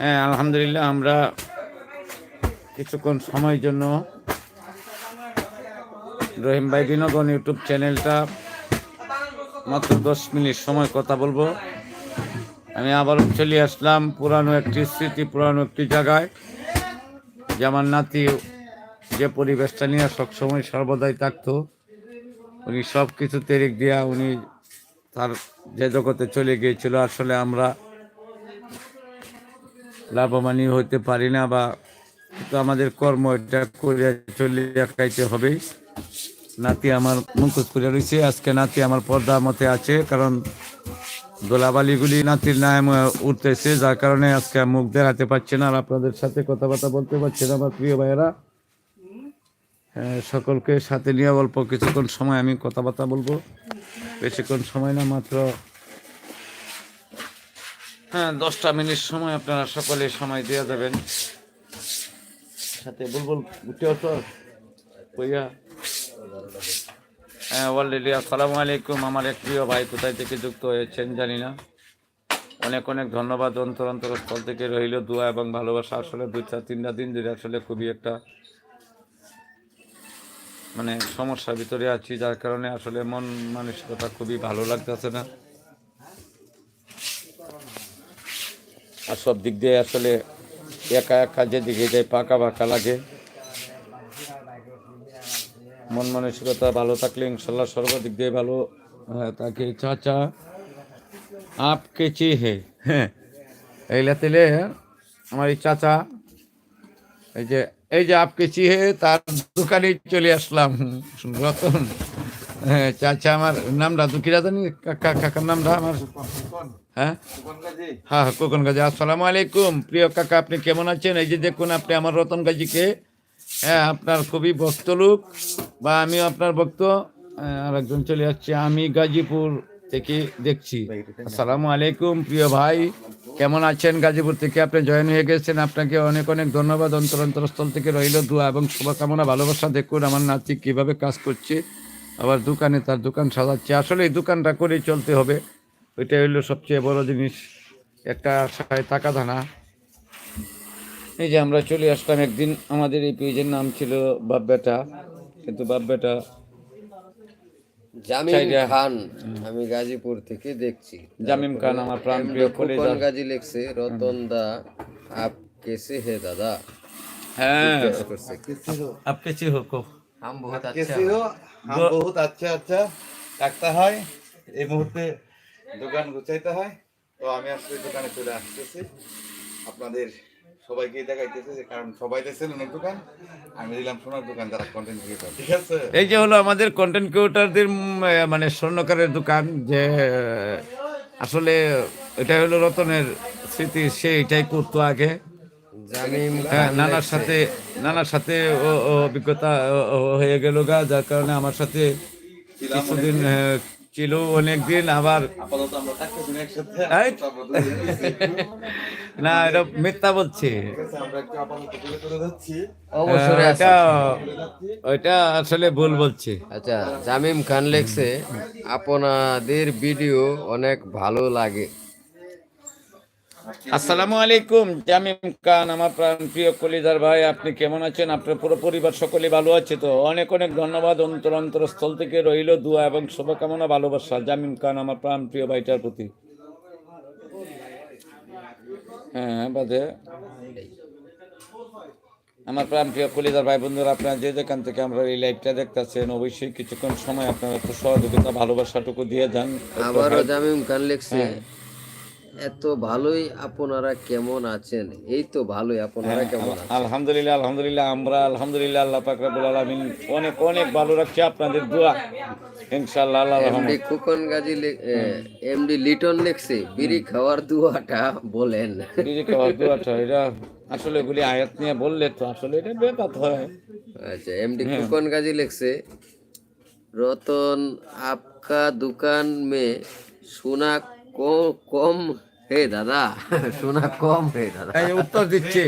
হ্যাঁ আলহামদুলিল্লাহ, আমরা কিছুক্ষণ সময়ের জন্য রহিম ভাই বিনোদন ইউটিউব চ্যানেলটা মাত্র দশ মিনিট সময় কথা বলব। আমি আবারও চলে আসলাম পুরানো একটি স্মৃতি, পুরানো একটি জায়গায়, যে আমার নাতি যে পরিবেশটা নিয়ে সবসময় সর্বদাই থাকতো। উনি সব কিছু তেরিক দিয়া উনি তার যে জগতে চলে গিয়েছিল। আসলে আমরা লাভবানই হতে পারি না বা তো আমাদের কর্ম এটা করে চলে খাইতে হবেই। নাতি আমার মুখোশ করে রয়েছে আজকে নাতি আমার পর্দা মতে আছে কারণ দোলাবালিগুলি নাতির নাম উঠতেছে যার কারণে আজকে মুখ দেখাতে পারছে না। আর আপনাদের সাথে কথাবার্তা বলতে পারছে না আমার প্রিয় ভাইয়েরা। হ্যাঁ, সকলকে সাথে নিয়ে অল্প কিছুক্ষণ সময় আমি কথাবার্তা বলব। বেশিক্ষণ সময় না মাত্র হ্যাঁ দশটা মিনিট সময় আপনারা সকলে সময় দিয়ে দেবেন। সাথে বুলবুল উঠেও তো কইয়া হ্যাঁ অলরেডি, আসসালামু আলাইকুম। আমার এক প্রিয় ভাই কোথায় থেকে যুক্ত হয়েছেন জানি না। অনেক অনেক ধন্যবাদ অন্তর, অন্তরস্থল থেকে রইল। দোয়া এবং ভালোবাসা আসলে দুই চার তিনটা দিন ধরে আসলে খুবই একটা মানে সমস্যার ভিতরে আছি। যার কারণে আসলে মন মানসিকতা খুবই ভালো লাগতেছে না। আর সব দিক দিয়ে আসলে একা একা যেদিকে যায় পাকা পাকা লাগে। মন মানসিকতা ভালো থাকলে ইনশাল্লাহ সর্বদিক দিয়ে ভালো হ্যাঁ তাকে চাচা আপকে চি হে হ্যাঁ এই তেলে আমার এই চাচা, এই যে এই যে আপকে চিহে, তার দোকানে চলে আসলাম। রতন। হ্যাঁ চাচা আমার নামটা দুঃখীরা জানি? কাকা কাকার নামটা আমার? হ্যাঁ? হ্যাঁ হ্যাঁ কোকন গাজী। আসসালামু আলাইকুম। প্রিয় কাকা আপনি কেমন আছেন? এই যে দেখুন আপনি আমার রতন গাজীকে হ্যাঁ আপনার খুবই ভক্ত লোক বা আমিও আপনার ভক্ত। হ্যাঁ, আর একজন চলে যাচ্ছে আমি গাজীপুর থেকে দেখছি। আসসালামু আলাইকুম প্রিয় ভাই। কেমন আছেন গাজীপুর থেকে? আপনি জয়েন হয়ে গেছেন। আপনাকে অনেক অনেক ধন্যবাদ। অন্তর অন্তরস্থল থেকে রইল দোয়া এবং শুভকামনা ভালোবাসা। দেখুন আমার নাতি কীভাবে কাজ করছে। আবার দোকানে তার দোকান সাজাচ্ছে। আসলে এই দোকানটা করেই চলতে হবে। ওইটা হইল সবচেয়ে বড় জিনিস। একটা আশায় টাকা ধানা এই যে আমরা চলে আসলাম একদিন। আমাদের এই পেজের নাম ছিল বাব্যাটা কিন্তু বাব্যাটা জামিম আমি গাজীপুর থেকে দেখছি। জামিম খান আমার প্রাণ প্রিয় গাজী লেখছে রতন দা আপ কেসে হে দাদা। হ্যাঁ। বহুত আচ্ছা আচ্ছা ডাক্তার হয় এই মুহূর্তে দোকান গুছাইতে হয় তো আমি আসলে দোকানে চলে আসতেছি আপনাদের সবাইকে দেখাইতেছে যে কারণ সবাই দেখছেন অনেক দোকান আমি দিলাম সোনার দোকান যারা কন্টেন্ট ঠিক আছে। এই যে হলো আমাদের কন্টেন্ট ক্রিয়েটরদের মানে স্বর্ণকারের দোকান যে আসলে এটা হলো রতনের স্মৃতি সে এটাই করতো আগে। নানার সাথে নানার সাথে অভিজ্ঞতা হয়ে গেল গা যার কারণে আমার সাথে কিছুদিন ছিল অনেক দিন আবার আপাতত আমরা থাকতেছি না এটা মিথ্যা বলছে। এটা ওইটা আসলে ভুল বলছে। আচ্ছা জামিম খান লিখছে আপনাদের ভিডিও অনেক ভালো লাগে। আসসালামু আলাইকুম জামিম খান আমার প্রাণ প্রিয় কলিদার ভাই আপনি কেমন আছেন? আপনার পুরো পরিবার সকলে ভালো আছে তো? অনেক অনেক ধন্যবাদ অন্তর অন্তরস্থল থেকে রইল দোয়া এবং শুভকামনা ভালোবাসা জামিম খান আমার প্রাণ প্রিয় ভাইটার প্রতি। হ্যাঁ বাদে আমার প্রাণ প্রিয় কলিদার ভাই বন্ধুরা আপনারা যে যেখান থেকে আমরা এই লাইভটা দেখতেছেন অবশ্যই কিছুক্ষণ সময় আপনারা একটু সহযোগিতা ভালোবাসাটুকু দিয়ে যান। আবারও জামিম খান লিখছে। এত ভালোই আপনারা কেমন আছেন? এই তো ভালোই আপনারা কেমন আছেন? আলহামদুলিল্লাহ আলহামদুলিল্লাহ আমরা আলহামদুলিল্লাহ আল্লাহ পাক রাব্বুল আলামিন অনেক অনেক ভালো রাখছে আপনাদের দোয়া। ইনশাআল্লাহ আল্লাহ এমডি কুকন গাজী এমডি লিটন লিখছে বিড়ি খাওয়ার দুয়াটা বলেন। দিদি খাওয়ার দোয়াটা এটা আসলে এগুলি আয়াত নিয়ে বললে তো আসলে এটা বেকাত হয়। আচ্ছা এমডি কুকন গাজী লিখছে রতন আপকা দোকান মে সোনা কম হে দাদা সোনা কম হে দাদা। এই উত্তর দিচ্ছে।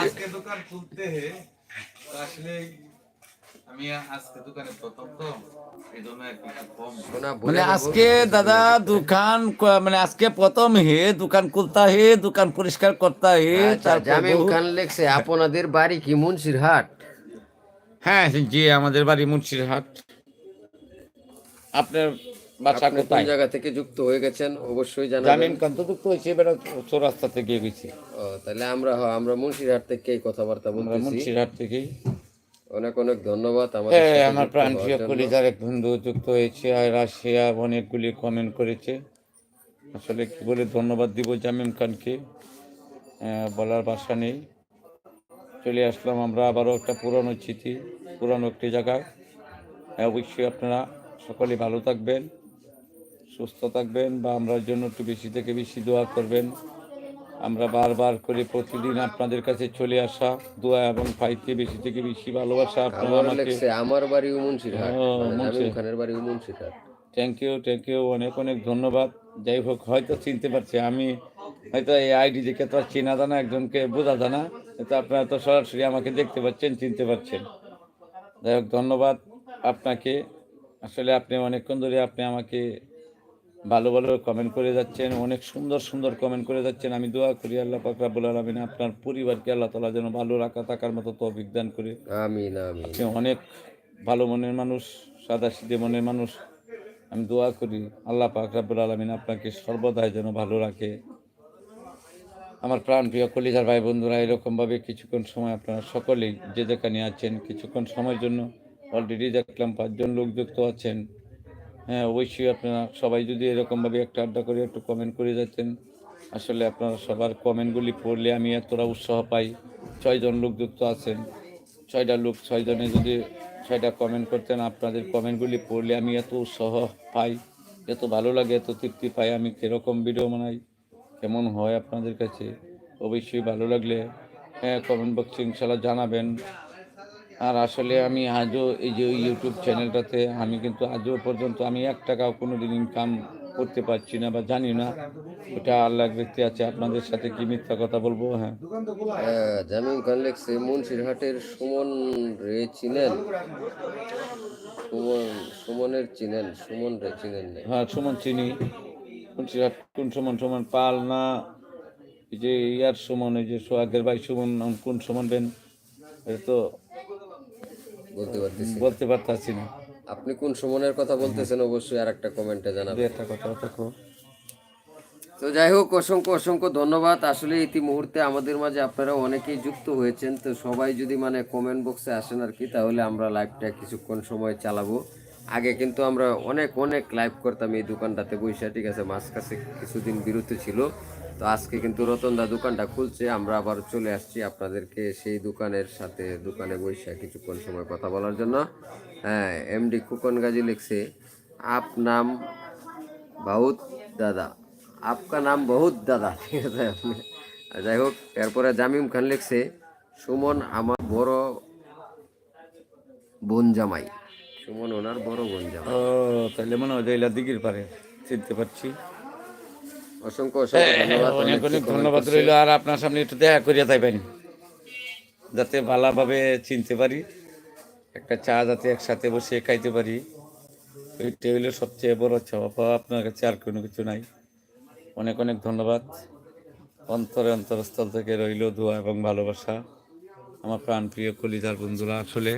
আজকে দোকান খুলতে হে আসলে আমি আজকে দোকানে প্রথম তো মানে আজকে দাদা দোকান মানে আজকে প্রথম হে দোকান খুলতা হে দোকান পরিষ্কার করতা হে জামিম খান লেখছে আপনাদের বাড়ি কি মুন্সিরহাট হ্যাঁ জি আমাদের বাড়ি মুন্সিরহাট আপনার আপনি কোন জায়গা থেকে যুক্ত হয়ে গেছেন অবশ্যই জানাবেন। জামিন কন্তযুক্ত হয়েছে এবার চৌরাস্তা থেকে গেছি ও, তাহলে আমরা আমরা মুন্সিরহাট থেকে কথাবার্তা বলতেছি। মুন্সিরহাট থেকেই। অনেক অনেক ধন্যবাদ আমাদের হ্যাঁ আমার যুক্ত প্রাণ হওয়ার প্রিয় জন্য। কলিজার এক বন্ধু যুক্ত হয়েছে আর রাশিয়া অনেকগুলি কমেন্ট করেছে। আসলে কি বলে ধন্যবাদ দিব জামিম খানকে বলার ভাষা নেই। চলে আসলাম আমরা আবারও একটা পুরনো স্মৃতি পুরনো একটি জায়গায় হ্যাঁ, অবশ্যই আপনারা সকলে ভালো থাকবেন। সুস্থ থাকবেন বা আমরার জন্য একটু বেশি থেকে বেশি দোয়া করবেন। আমরা বারবার করে প্রতিদিন আপনাদের কাছে চলে আসা দোয়া এবং পাইতে বেশি থেকে বেশি ভালোবাসা। আপনারা আমার আমাকে আমার মুন্সিরহাট ও, মানে খানের Munshirhat thank you thank you অনেক অনেক ধন্যবাদ। যাই হোক হয়তো চিনতে পারছি আমি হয়তো এই আইডি দেখে তো চেনা জানা একজনকে বোঝা জানা তো আপনারা তো সরাসরি আমাকে দেখতে পাচ্ছেন চিনতে পারছেন। যাই হোক ধন্যবাদ আপনাকে। আসলে আপনি অনেকক্ষণ ধরে আপনি আমাকে ভালো ভালো কমেন্ট করে যাচ্ছেন অনেক সুন্দর সুন্দর কমেন্ট করে যাচ্ছেন। আমি দোয়া করি আল্লাহ পাক রাব্বুল আলামিন আপনার পরিবারকে আল্লাহ তাআলা যেন ভালো রাখা থাকার মতো তো অভিজ্ঞান করে। আমিন আমিন। অনেক ভালো মনের মানুষ সাদা সিধে মনের মানুষ। আমি দোয়া করি আল্লাহ পাক রাব্বুল আলামিন আপনাকে সর্বদাই যেন ভালো রাখে। আমার প্রাণ প্রিয় কলিজার ভাই বন্ধুরা এরকমভাবে কিছুক্ষণ সময় আপনারা সকলেই যে যেখানে আছেন কিছুক্ষণ সময়ের জন্য অলরেডি দেখলাম পাঁচজন লোক যুক্ত আছেন। হ্যাঁ অবশ্যই আপনারা সবাই যদি এরকমভাবে একটা আড্ডা করে একটু কমেন্ট করে যাচ্ছেন, আসলে আপনারা সবার কমেন্টগুলি পড়লে আমি এতটা উৎসাহ পাই। ছয়জন লোক যুক্ত আছেন, ছয়টা লোক, ছয়জনে যদি ছয়টা কমেন্ট করতেন, আপনাদের কমেন্টগুলি পড়লে আমি এত উৎসাহ পাই, এত ভালো লাগে, এত তৃপ্তি পাই, আমি কীরকম ভিডিও বানাই, কেমন হয় আপনাদের কাছে? অবশ্যই ভালো লাগলে হ্যাঁ কমেন্ট বক্সে ইনশাল্লাহ জানাবেন। আর আসলে আমি আজও এই যে ইউটিউব চ্যানেলটাতে আমি কিন্তু আজও পর্যন্ত আমি এক টাকাও কোনো দিন ইনকাম করতে পারছি না বা জানি না। ওটা আল্লাহ ব্যক্তি আছে আপনাদের সাথে কি মিথ্যা কথা বলব? হ্যাঁ। হ্যাঁ, জামিম খান লেখছে মুন্সিরহাটের সুমন রে চিনেন? সুমন সুমনের চিনেন সুমন রে চিনেন হ্যাঁ সুমন চিনি। কোন সি- কোন সুমন সুমন পাল না? এই যে ইয়ার সুমন এই যে সোহাগের ভাই সুমন কোন সুমন বেন? এটা তো বলতে পারতেছি বলতে পারতাছি না। আপনি কোন সুমনের কথা বলতেছেন অবশ্যই আর একটা কমেন্টে জানাবেন। একটা কথা থাকো তো যাই হোক অসংখ্য অসংখ্য ধন্যবাদ। আসলে ইতি মুহূর্তে আমাদের মাঝে আপনারা অনেকেই যুক্ত হয়েছেন তো সবাই যদি মানে কমেন্ট বক্সে আসেন আর কি তাহলে আমরা লাইভটা কিছুক্ষণ সময় চালাবো। আগে কিন্তু আমরা অনেক অনেক লাইভ করতাম এই দোকানটাতে বৈশা ঠিক আছে মাঝ কাছে কিছুদিন বিরতি ছিল। তো আজকে কিন্তু রতনদা দোকানটা খুলছে, আমরা আবার চলে আসছি আপনাদেরকে সেই দোকানের সাথে, দোকানে বৈশা কিছুক্ষণ সময় কথা বলার জন্য। হ্যাঁ এমডি কুকন গাজী লিখছে, আপ নাম বহুত দাদা, আপকা নাম বহুত দাদা। ঠিক আছে যাই হোক, এরপরে জামিম খান লিখছে, সুমন আমার বড় বোন জামাই। সুমন ওনার বড় বোন জামাই। তাহলে মনে হয় দিঘির পারে, চিনতে পারছি। অসংখ্য অসংখ্য অনেক অনেক অনেক ধন্যবাদ রইল আর আপনার সামনে একটু দেখা করিয়া যাইবেন যাতে ভালোভাবে চিনতে পারি একটা চা যাতে একসাথে বসে খাইতে পারি। ওইটা হইল সবচেয়ে বড় চাওয়া আপনার কাছে আর কোনো কিছু নাই। অনেক অনেক ধন্যবাদ। অন্তরে অন্তরস্থল থেকে রইল দোয়া এবং ভালোবাসা। আমার প্রাণ প্রিয় কলিজার বন্ধুরা আসলে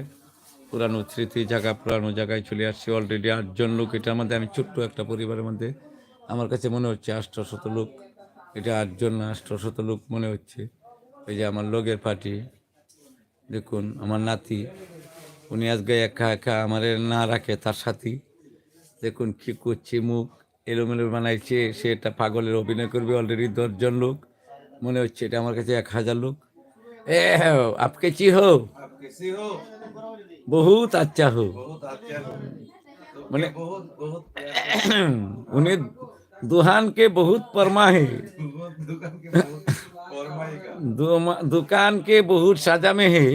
পুরানো স্মৃতি জায়গা পুরানো জায়গায় চলে আসছি। অলরেডি আটজন লোক এটার মধ্যে আমি ছোট্ট একটা পরিবারের মধ্যে আমার কাছে মনে হচ্ছে আষ্টশত লোক এটা আটজন আষ্টশত লোক মনে হচ্ছে। ওই যে আমার লগের পার্টি দেখুন আমার নাতি উনি আজকে একা একা আমার না রাখে তার সাথী। দেখুন কী করছে মুখ এলোমেলো বানাইছে সে এটা পাগলের অভিনয় করবে অলরেডি দশজন লোক। মনে হচ্ছে এটা আমার কাছে এক হাজার লোক। এ আপকে চি আচ্ছা হো? বহুত আচ্ছা হো। মানে উনি दुहान के बहुत परमा है बहुत दुकान के बहुत फरमाएगा दुमा- दुकान के बहुत साजा में है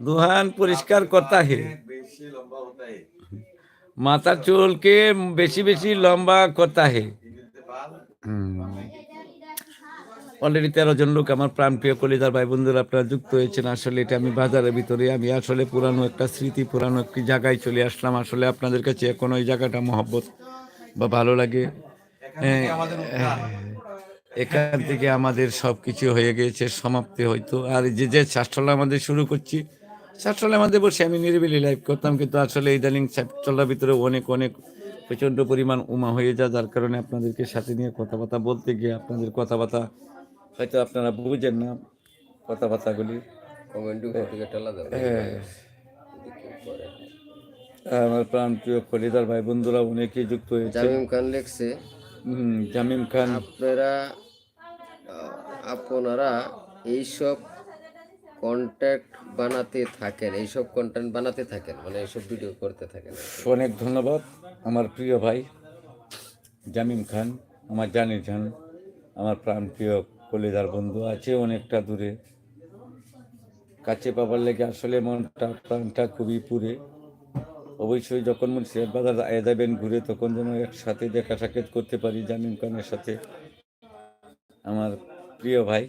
दुहान परिष्कार करता है बेशी लंबा होता है माथा चोल के बेशी बेशी लंबा करता है इनके बाल হুম। অলরেডি তেরো জন লোক আমার প্রাণপ্রিয় কলিদার ভাই বন্ধুরা আপনারা যুক্ত হয়েছেন আসলে এটা আমি বাজারের ভিতরে আমি আসলে পুরানো একটা স্মৃতি পুরানো একটি জায়গায় চলে আসলাম আসলে আপনাদের কাছে এখন ওই জায়গাটা মহব্বত বা ভালো লাগে হ্যাঁ, হ্যাঁ, এখান থেকে আমাদের সব কিছু হয়ে গিয়েছে সমাপ্তি হয়তো। আর যে যে চাষটলা আমাদের শুরু করছি চাষটলা আমাদের বসে আমি নিরিবিলি লাইভ করতাম। কিন্তু আসলে ইদানিং চাষটলার ভিতরে অনেক অনেক প্রচণ্ড পরিমাণ উমা হয়ে যায়। যার কারণে আপনাদেরকে সাথে নিয়ে কথাবার্তা বলতে গিয়ে আপনাদের কথাবার্তা হয়তো আপনারা বুঝেন না কথাবার্তাগুলি। আমার প্রাণ প্রিয় ফরিদার ভাই বন্ধুরা অনেকেই যুক্ত হয়েছে। খান লিখছে হুম, জামিম খান আপনারা আপনারা এইসব কন্ট্যাক্ট বানাতে থাকেন এইসব কন্টেন্ট বানাতে থাকেন মানে এইসব ভিডিও করতে থাকেন অনেক ধন্যবাদ আমার প্রিয় ভাই জামিম খান আমার জানি খান আমার প্রাণ প্রিয় কলিদার বন্ধু আছে অনেকটা দূরে। কাছে পাবার লেগে আসলে মনটা প্রাণটা খুবই পুরে। অবশ্যই যখন বাজার আয় যাবেন ঘুরে তখন যেন একসাথে দেখা সাক্ষাৎ করতে পারি জামিন খানের সাথে। আমার প্রিয় ভাই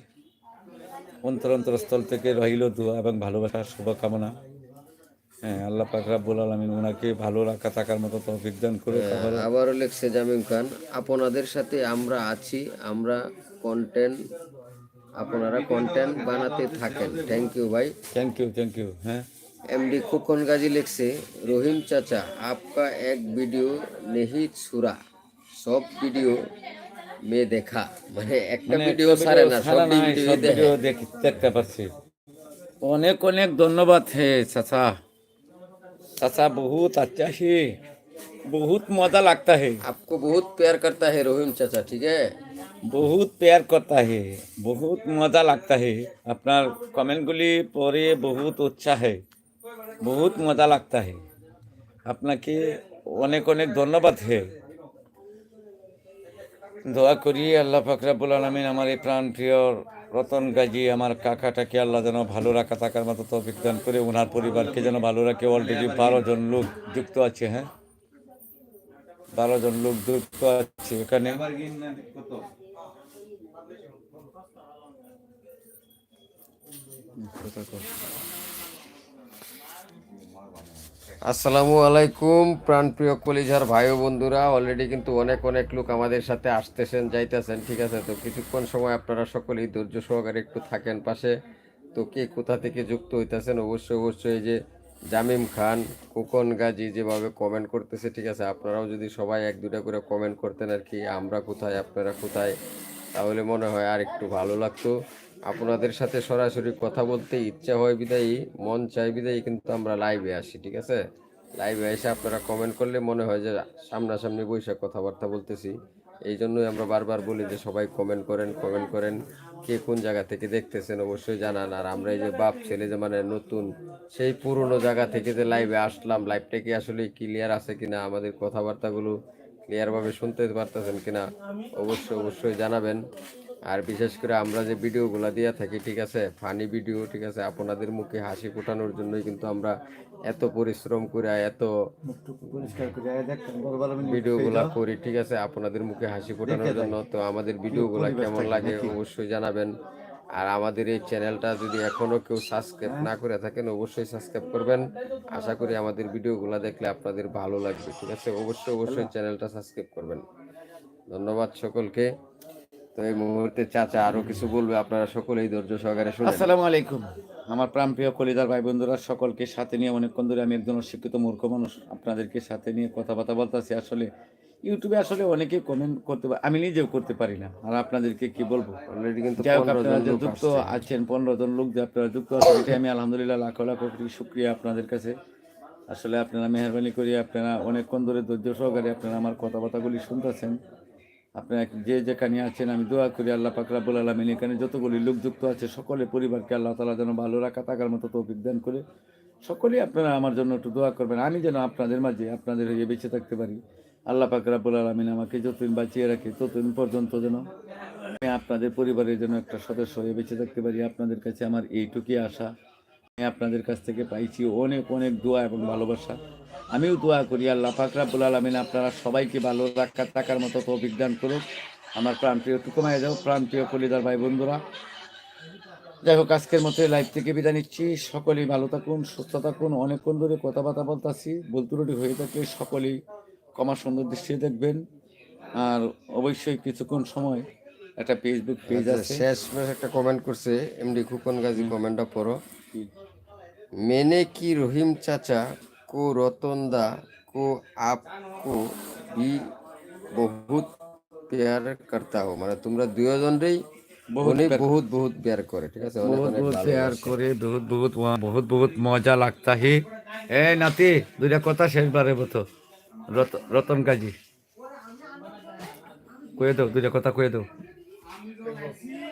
অন্তর অন্তরস্থল থেকে রহিল দোয়া এবং ভালোবাসার শুভকামনা। হ্যাঁ আল্লাহ পাক রাব্বুল আলামিন ওনাকে ভালো রাখা থাকার মতো তৌফিক দান করে আবারও আবারও লিখছে জামিম খান আপনাদের সাথে আমরা আছি আমরা কন্টেন্ট আপনারা কন্টেন্ট বানাতে থাকেন। থ্যাংক ইউ ভাই। থ্যাংক ইউ থ্যাংক ইউ হ্যাঁ। एमडी खोखन गाजी लिखसे रोहिम चाचा आपका एक वीडियो नहीं छुरा सब वीडियो में देखा মানে একটা মানে ভিডিও একটা সারে ভিডিও না ছাড়া সব নাই, ভিডিও সব ভিডিও দেখি দেখতে পাচ্ছি অনেক অনেক ধন্যবাদ হে চাচা চাচা বহুত আচ্ছা হে বহুত মজা লাগতা হে आपको बहुत प्यार करता है रोहिम चाचा ठीक है বহুত প্যার করতা হে বহুত মজা লাগতা হে আপনার কমেন্টগুলি পড়ে বহুত উৎসাহ হে বহুত মজা লাগতা হে। আপনাকে অনেক অনেক ধন্যবাদ হে। দোয়া করি আল্লাহ ফাকরাবুল আলমিন আমার এই প্রাণ প্রিয় রতন গাজী, আমার কাকাটাকে আল্লাহ যেন ভালো রাখা, থাকার মতো তৌফিক দান করে ওনার পরিবারকে যেন ভালো রাখে। অলরেডি বারো জন লোক যুক্ত আছে হ্যাঁ? বারো জন লোক যুক্ত আছে এখানে। আসসালামু আলাইকুম, প্রাণপ্রিয় কলিজার ভাই বন্ধুরা। অলরেডি কিন্তু অনেক অনেক লোক আমাদের সাথে আসতেছেন, যাইতেছেন, ঠিক আছে? তো কিছুক্ষণ সময় আপনারা সকলেই ধৈর্য সহকারে একটু থাকেন পাশে। তো কে কোথা থেকে যুক্ত হইতেছেন? অবশ্যই অবশ্যই এই যে জামিম খান কোকন গাজী যেভাবে কমেন্ট করতেছে, ঠিক আছে? আপনারাও যদি সবাই এক দুটা করে কমেন্ট করতেন আর কি, আমরা কোথায়, আপনারা কোথায়, তাহলে মনে হয় আর একটু ভালো লাগতো। আপনাদের সাথে সরাসরি কথা বলতে ইচ্ছা হয় বিদায়ী, মন চাই বিদায়ী, কিন্তু আমরা লাইভে আসি, ঠিক আছে? লাইভে এসে আপনারা কমেন্ট করলে মনে হয় যে সামনাসামনি বসে কথাবার্তা বলতেছি। এই জন্যই আমরা বারবার বলি যে সবাই কমেন্ট করেন কমেন্ট করেন। কে কোন জায়গা থেকে দেখতেছেন অবশ্যই জানান। আর আমরা এই যে বাপ ছেলে যে মানে নতুন, সেই পুরনো জায়গা থেকে যে লাইভে আসলাম লাইভটা কি আসলে ক্লিয়ার আছে কিনা, আমাদের কথাবার্তাগুলো ক্লিয়ারভাবে শুনতে পারতেছেন কিনা, অবশ্যই অবশ্যই জানাবেন। আর বিশেষ করে আমরা যে ভিডিওগুলো দিয়ে থাকি ঠিক আছে? ফানি ভিডিও ঠিক আছে? আপনাদের মুখে হাসি ফোটানোর জন্যই কিন্তু আমরা এত পরিশ্রম করে এত ভিডিওগুলো করি ঠিক আছে? আপনাদের মুখে হাসি ফোটানোর জন্য তো আমাদের ভিডিওগুলো কেমন লাগে অবশ্যই জানাবেন। আর আমাদের এই চ্যানেলটা যদি এখনও কেউ সাবস্ক্রাইব না করে থাকেন অবশ্যই সাবস্ক্রাইব করবেন। আশা করি আমাদের ভিডিওগুলো দেখলে আপনাদের ভালো লাগবে ঠিক আছে? অবশ্যই অবশ্যই চ্যানেলটা সাবস্ক্রাইব করবেন। ধন্যবাদ সকলকে। তো এই মুহূর্তে চাচা আরও কিছু বলবে? আপনারা সকলেই ধৈর্য সহকারে শুনুন। আসসালামু আলাইকুম। আমার প্রাণপ্রিয় কলিদার ভাই বন্ধুরা সকলকে সাথে নিয়ে অনেকক্ষণ ধরে আমি একজন শিক্ষিত মূর্খ মানুষ। আপনাদেরকে সাথে নিয়ে কথাবার্তা বলতেছি। আসলে ইউটিউবে আসলে অনেকেই কমেন্ট করতে পারে আমি নিজেও করতে পারি না। আর আপনাদেরকে কি বলব? আপনারা যে যুক্ত আছেন পনেরো জন লোক যে আপনারা যুক্ত আছেন এটাই আমি আলহামদুলিল্লাহ লাখো লাখো কোটি শুক্রিয়া আপনাদের কাছে। আসলে আপনারা মেহরবানি করি আপনারা অনেকক্ষণ ধরে ধৈর্য সহকারে আপনারা আমার কথাবার্তাগুলি শুনতেছেন। আপনারা যে যেখানে আছেন, আমি দোয়া করি আল্লাহ পাকরাবুল আলমিন, এখানে যতগুলি লোক যুক্ত আছে সকলে পরিবারকে আল্লাহ তালা যেন ভালো রাখা, থাকার মতো তৌফিক দান করে। সকলেই আপনারা আমার জন্য একটু দোয়া করবেন। আমি যেন আপনাদের মাঝে, আপনাদের হয়ে বেঁচে থাকতে পারি। আল্লাহ পাকরাবুল আলমিন আমাকে যতদিন বাঁচিয়ে রাখে, ততদিন পর্যন্ত যেন আমি আপনাদের পরিবারের জন্য একটা সদস্য হয়ে বেঁচে থাকতে পারি। আপনাদের কাছে আমার এইটুকুই আশা। আমি আপনাদের কাছ থেকে পাইছি অনেক অনেক দোয়া এবং ভালোবাসা। আমিও দোয়া করি আল্লাহ ফাকরাবুল আমিন আপনারা সবাইকে ভালো রাখার টাকার মতো তৌফিক দান করুক। আমার প্রাণপ্রিয় টুকুমায় যাও প্রাণপ্রিয় কলিদার ভাই বন্ধুরা। যাই হোক আজকের মতো লাইভ থেকে বিদায় নিচ্ছি। সকলেই ভালো থাকুন সুস্থ থাকুন অনেকক্ষণ ধরে কথাবার্তা বলতেছি বলতুরটি হয়ে থাকে সকলেই কমা সুন্দর দৃষ্টিতে দেখবেন। আর অবশ্যই কিছুক্ষণ সময় একটা ফেসবুক পেজ আচ্ছা, আছে। শেষ একটা কমেন্ট করছে এমডি খুকন গাজী কমেন্টটা পড়ো। মেনে কি রহিম চাচা? কো রতনদা কো আপকো বি বহুত প্যার করতা হো। মানে তোমরা দুজনেই অনেক বহুত বহুত প্যার করে ঠিক আছে? মানে বহুত মানে বহুত প্যার করে বহুত বহুত বহুত বহুত মজা লাগতা হে। এ নাতি দুইটা কথা শেষবারের মতো রতন কাজী। কয়ে দাও দুইটা কথা কয়ে দাও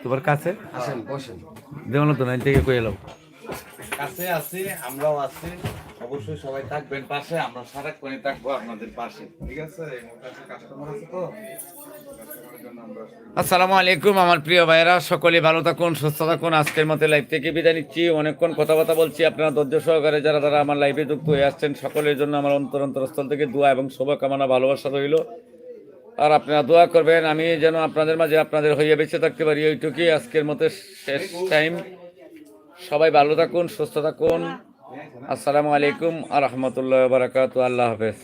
তোমার কাছে? আসেন বসেন। দেওয়ানো তো নাইন থেকে কয়ে এলাম কাছে আছি, আমরাও আছি। অবশ্যই সবাই থাকবেন পাশে, আমরা সারাক্ষণই থাকব আপনাদের পাশে। ঠিক আছে? কাস্টমার আছে তো? আসসালামু আলাইকুম, আমার প্রিয় ভাইরা সকলে ভালো থাকুন, সুস্থ থাকুন। আজকের মতো লাইভ থেকে বিদায় নিচ্ছি। অনেকক্ষণ কথাবার্তা বলছি। আপনারা ধৈর্য সহকারে যারা যারা আমার লাইভে যুক্ত হয়ে আসছেন, সকলের জন্য আমার অন্তর অন্তরস্থল থেকে দোয়া এবং শুভকামনা, ভালোবাসা রইল। আর আপনারা দোয়া করবেন, আমি যেন আপনাদের মাঝে আপনাদের হইয়া বেঁচে থাকতে পারি ওইটুকুই আজকের মতো শেষ টাইম সবাই ভালো থাকুন সুস্থ থাকুন। আসসালামু আলাইকুম আ রহমতুল্লাহ বারাকাত আল্লাহ হাফেজ।